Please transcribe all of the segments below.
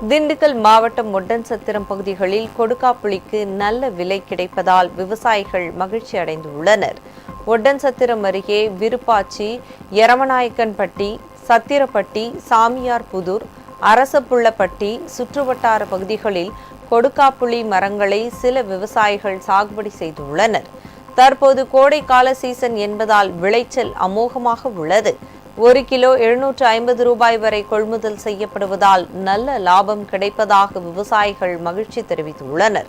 திண்டுக்கல் மாவட்டம் ஒட்டன்சத்திரம் பகுதிகளில் கொடுக்காப்புளிக்கு நல்ல விலை கிடைப்பதால் விவசாயிகள் மகிழ்ச்சி அடைந்துள்ளனர். ஒட்டன்சத்திரம் அருகே விருப்பாச்சி எரமநாயக்கன்பட்டி சத்திரப்பட்டி சாமியார்புதூர் அரசப்புள்ளப்பட்டி சுற்றுவட்டார பகுதிகளில் கொடுக்காப்புளி மரங்களை சில விவசாயிகள் சாகுபடி செய்துள்ளனர். தற்போது கோடைக்கால சீசன் என்பதால் விளைச்சல் அமோகமாக உள்ளது. ஒரு கிலோ எழுநூற்று ஐம்பது ரூபாய் வரை கொள்முதல் செய்யப்படுவதால் நல்ல லாபம் கிடைப்பதாக விவசாயிகள் மகிழ்ச்சி தெரிவித்துள்ளனர்.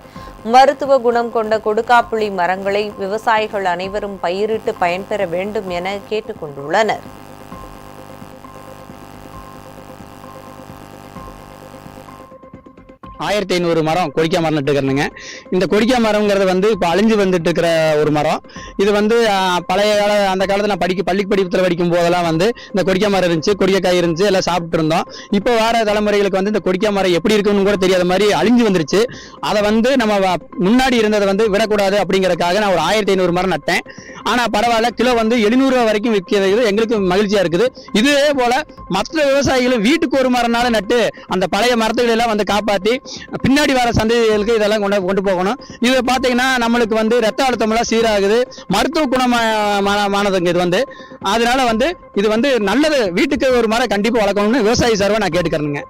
மருத்துவ குணம் கொண்ட கொடுக்காப்புளி மரங்களை விவசாயிகள் அனைவரும் பயிரிட்டு பயன்பெற வேண்டும் என கேட்டுக்கொண்டுள்ளனர். ஆயிரத்தி ஐநூறு மரம் கொடிக்கா மரம் நட்டுக்கிறேனுங்க இந்த கொடிக்கா மரம்ங்கிறது வந்து இப்போ அழிஞ்சு வந்துட்டு இருக்கிற ஒரு மரம். இது வந்து பழைய கால அந்த காலத்தில் நான் படிக்க பள்ளி படிப்பத்தில் படிக்கும் போதெல்லாம் வந்து இந்த கொடிக்கா மரம் இருந்துச்சு கொடிக்காய் இருந்துச்சு எல்லாம் சாப்பிட்டு இருந்தோம். இப்போ வர தலைமுறைகளுக்கு வந்து இந்த கொடிக்கா மரம் எப்படி இருக்குன்னு கூட தெரியாத மாதிரி அழிஞ்சு வந்துருச்சு. அதை வந்து நம்ம முன்னாடி இருந்ததை வந்து விடக்கூடாது அப்படிங்கிறதுக்காக நான் ஒரு ஆயிரத்தி ஐநூறு மரம் நட்டேன். ஆனால் பரவாயில்ல கிலோ வந்து எழுநூறு ரூபா வரைக்கும் விற்கிறது எங்களுக்கு மகிழ்ச்சியாக இருக்குது. இதே போல் மற்ற விவசாயிகளும் வீட்டுக்கு ஒரு மரம்னால நட்டு அந்த பழைய மரத்துகளெல்லாம் வந்து காப்பாற்றி பின்னாடி வர சந்ததிகளுக்கு இதெல்லாம் கொண்டு கொண்டு போகணும். இது பார்த்தீங்கன்னா நம்மளுக்கு வந்து ரத்த அழுத்தமெல்லாம் சீராகுது. மருத்துவ குணமானதுங்க இது வந்து. அதனால வந்து இது வந்து நல்லது. வீட்டுக்கு ஒரு மரம் கண்டிப்பாக வளர்க்கணும்னு விவசாயி சார்பாக நான் கேட்டுக்கிறேனுங்க.